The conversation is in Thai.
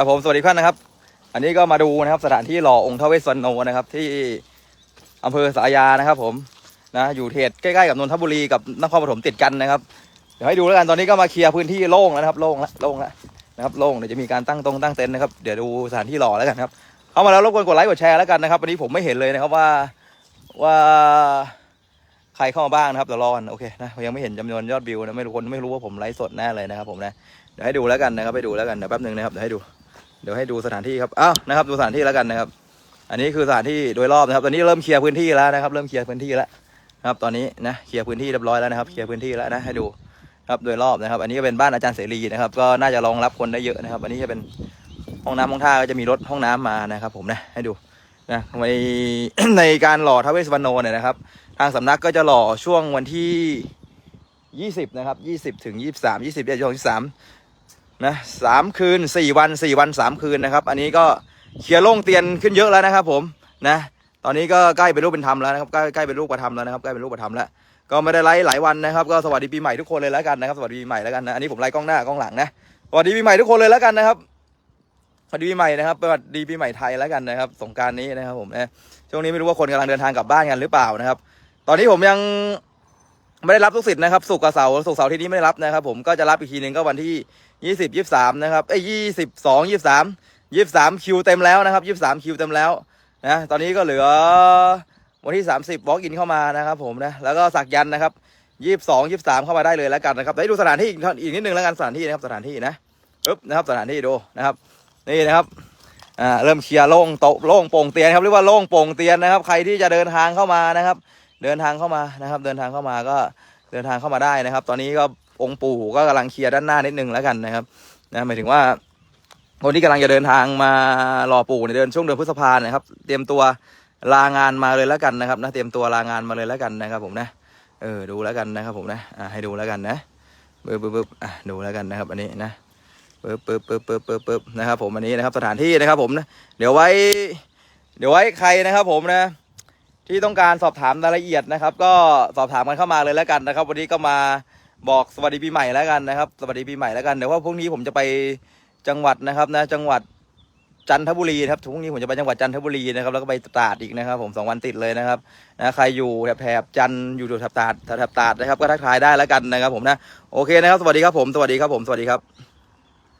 ครับผมสวัสดีท่านนะครับ อันนี้ก็มาดูนะครับสถานที่หล่อองค์ท้าวเวสวรรณโนนะครับ ที่อำเภอสายานะครับ ผมนะอยู่เขตใกล้ๆกับนนทบุรีกับนครปฐมติดกันนะครับเดี๋ยวให้ดูแล้วกันตอนนี้ก็มาเคลียร์พื้นที่โล่งแล้วนะครับโล่งแล้วโล่งแล้วนะครับโล่งเดี๋ยวจะมีการตั้งตรงตั้งเต็นท์นะครับเดี๋ยวดูสถานที่หล่อแล้วกันครับเข้ามาแล้วรบกวนกดไลค์กดแชร์แล้วกันนะครับวันนี้ผมไม่เห็นเลยนะครับว่าว่าใครเข้ามาบ้างนะครับเดี๋ยวรอกันโอเคนะยังไม่เห็นจำนวนยอดวิวนะไม่รู้คนไม่รู้ว่าผมไลฟ์สดแน่เลยนะครับผมนะเดี๋ยวให้ดูแล้วกันนะครับให้ดูแล้วกันเดี๋ยวแป๊บนึงนะครับเดี๋ยวให้ดู เดี๋ยวให้ดูสถานที่ครับอ้าวนะครับ ดูสถานที่แล้วกันนะครับ อันนี้คือสถานที่โดยรอบนะครับ ตอนนี้เริ่มเคลียร์พื้นที่แล้วนะครับ เริ่มเคลียร์พื้นที่แล้วนะครับ ตอนนี้นะเคลียร์พื้นที่เรียบร้อยแล้วนะครับ เคลียร์พื้นที่แล้วนะให้ดูครับโดยรอบนะครับ อันนี้ก็เป็นบ้านอาจารย์เสรีนะครับ ก็น่าจะรองรับคนได้เยอะนะครับ อันนี้จะเป็นห้องน้ำห้องท่าก็จะมีรถห้องน้ำมานะครับ ผมนะให้ดูนะในในการหล่อท้าวเวสวรรณโนเนี่ยนะครับ ทางสำนักก็จะหล่อช่วงวันที่ 20 นะครับ 20 ถึง 23 20เดือ นที่สามนะสามคืนสี่วันสี่วันสามคืนนะครับ อันนี้ก็เคลียร์โล่งเตียนขึ้นเยอะแล้วนะครับ ผมนะ ตอนนี้ก็ใกล้เป็นรูปเป็นธรรมแล้วนะครับใกล้ใกล้เป็นรูปประธรรมแล้วนะครับใกล้เป็นรูปประธรรมแล้วก็ไม่ได้ไลฟ์หลายวันนะครับ ก็สวัสดีปีใหม่ทุกคนเลยแล้วกันนะครับ สวัสดีปีใหม่แล้วกันนะอันนี้ผมไลฟ์กล้องหน้ากล้องหลังนะสวัสดีปีใหม่ทุกคนเลยแล้วกันนะครับสวัสดีปีใหม่นะครับสวัสดีปีใหม่ไทยแล้วกันนะครับ สงการนี้นะครับผมนะช่วงนี้ไม่รู้ว่าคนกำลังเดินทางกลับบ้านกันหรือเปล่านะครับ ตอนนี้ผมยัง ไม่ได้รับทุกสิทธิ์นะครับสุกกับเสาร์สุกเสาร์ที่นี้ไม่ได้รับนะครับ ผมก็จะรับอีกทีหนึ่งก็วันที่ยี่สิบยี่สามนะครับเอ้ยยี่สิบสองยี่สามยี่สามคิวเต็มแล้วนะครับยี่สามคิวเต็มแล้วนะตอนนี้ก็เหลือวันที่สามสิบวอล์กอินเข้ามานะครับ ผมนะแล้วก็สักยันนะครับยี่สองยี่สามเข้ามาได้เลยแล้วกันนะครับได้ดูสถานที่อีกนิดนึงแล้วกันสถานที่นะครับสถานที่นะปึ๊บนะครับสถานที่ดูนะครับ นี่นะครับอ่าเริ่มเคลียร์โล่งโต๊ะโล่งโป่งเตียนครับเรียกว่าโล่งโป่งเตียนนะครับ ใครที่จะเดินทางเข้ามานะครับ เดินทางเข้ามานะครับ เดินทางเข้ามาก็เดินทางเข้ามาได้นะครับ ตอนนี้ก็องค์ปู่ก็กำลังเคลียร์ด้านหน้านิดนึงแล้วกันนะครับนะหมายถึงว่า คนที่กำลังจะเดินทางมารอปู่ในยเดือนช่วงเดือนพฤษภานะครับ เตรียมตัวลางานมาเลยแล้วกันนะครับนะเตรียมตัวลางานมาเลยแล้วกันนะครับ ผมนะเออดูแล้วกันนะครับ ผมนะอ่าให้ดูแล้วกันนะปึ๊บปึ๊บปึ๊บอะดูแล้วกันนะครับ อันนี้นะปึ๊บปึ๊บปึ๊บปึ๊บปึ๊บปึ๊บนะครับ ผมอันนี้นะครับสถานที่นะครับ ผมนะเดี๋ยวไว้ เดี๋ยวไว้ใครนะครับ ผมนะ ที่ต้องการสอบถามรายละเอียดนะครับ ก็สอบถามกันเข้ามาเลยแล้วกันนะครับ วันนี้ก็มาบอกสวัสดีปีใหม่แล้วกันนะครับ สวัสดีปีใหม่แล้วกันเดี๋ยวว่าพรุ่งนี้ผมจะไปจังหวัดนะครับนะจังหวัดจันทบุรีนะครับพรุ่งนี้ผมจะไปจังหวัดจันทบุรีนะครับแล้วก็ไปตราดอีกนะครับ ผมสองวันติดเลยนะครับนะใครอยู่แถบจันทร์อยู่แถบตราดแถบตราดนะครับก็ทักทายได้แล้วกันนะครับ ผมนะโอเคนะครับ สวัสดีครับผมสวัสดีครับผมสวัสดีครับ